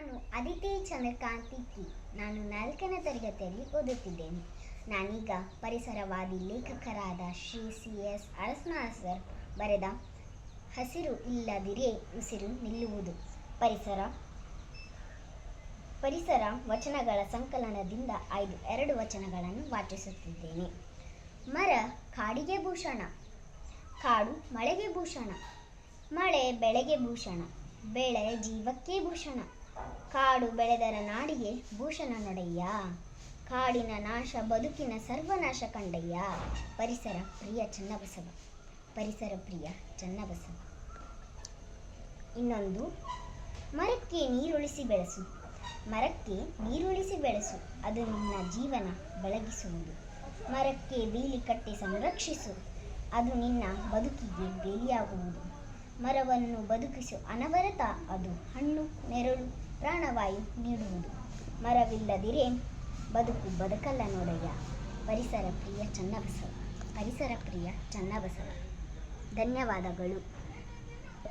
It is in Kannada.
ನಾನು ಅದಿತಿ ಚಂದ್ರಕಾಂತಿ ಕಿ, ನಾನು ನಾಲ್ಕನೇ ತರಗತಿಯಲ್ಲಿ ಓದುತ್ತಿದ್ದೇನೆ. ನಾನೀಗ ಪರಿಸರವಾದಿ ಲೇಖಕರಾದ Shri C S Alasnala sir ಬರೆದ ಹಸಿರು ಇಲ್ಲದಿರೇ ಉಸಿರು ನಿಲ್ಲುವುದು. ಪರಿಸರ ಪರಿಸರ ವಚನಗಳ ಸಂಕಲನದಿಂದ ಐದು, ಎರಡು ವಚನಗಳನ್ನು ವಾಚಿಸುತ್ತಿದ್ದೇನೆ. ಮರ, ಕಾಡಿಗೆ ಭೂಷಣ, ಕಾಡು ಮಳೆಗೆ ಭೂಷಣ, ಮಳೆ ಬೆಳೆಗೆ ಭೂಷಣ, ಬೆಳೆ ಜೀವಕ್ಕೆ ಭೂಷಣ. ಕಾಡು ಬೆಳೆದರ ನಾಡಿಗೆ ಭೂಷಣ ನಡೆಯ ಕಾಡಿನ ನಾಶ, ಬದುಕಿನ ಸರ್ವನಾಶ ಕಂಡಯ್ಯ. ಪರಿಸರ ಪ್ರಿಯ ಚನ್ನಬಸವ. ಪರಿಸರ ಪ್ರಿಯ ಚನ್ನಬಸವ. ಇನ್ನೊಂದು, ಮರಕ್ಕೆ ನೀರುಳಿಸಿ ಬೆಳೆಸು. ಮರಕ್ಕೆ ನೀರುಳಿಸಿ ಬೆಳೆಸು. ಅದು ನಿನ್ನ ಜೀವನ ಬೆಳಗಿಸುವುದು. ಮರಕ್ಕೆ ಬೀಲಿ ಕಟ್ಟಿ ಸಂರಕ್ಷಿಸು. ಅದು ನಿನ್ನ ಬದುಕಿಗೆ ಬೇಲಿಯಾಗುವುದು. ಮರವನ್ನು ಬದುಕಿಸು. ಅನವರತ ಅದು. ಹಣ್ಣು, ನೆರಳು ಪ್ರಾಣವಾಯು ನೀಡುವುದು. ಮರವಿಲ್ಲದಿರೇ ಬದುಕು ಬದುಕಲ್ಲ ನೋಡಯ್ಯ ಪರಿಸರ ಪ್ರಿಯ ಚನ್ನಬಸವ. ಪರಿಸರ ಪ್ರಿಯ ಚನ್ನಬಸವ. ಧನ್ಯವಾದಗಳು.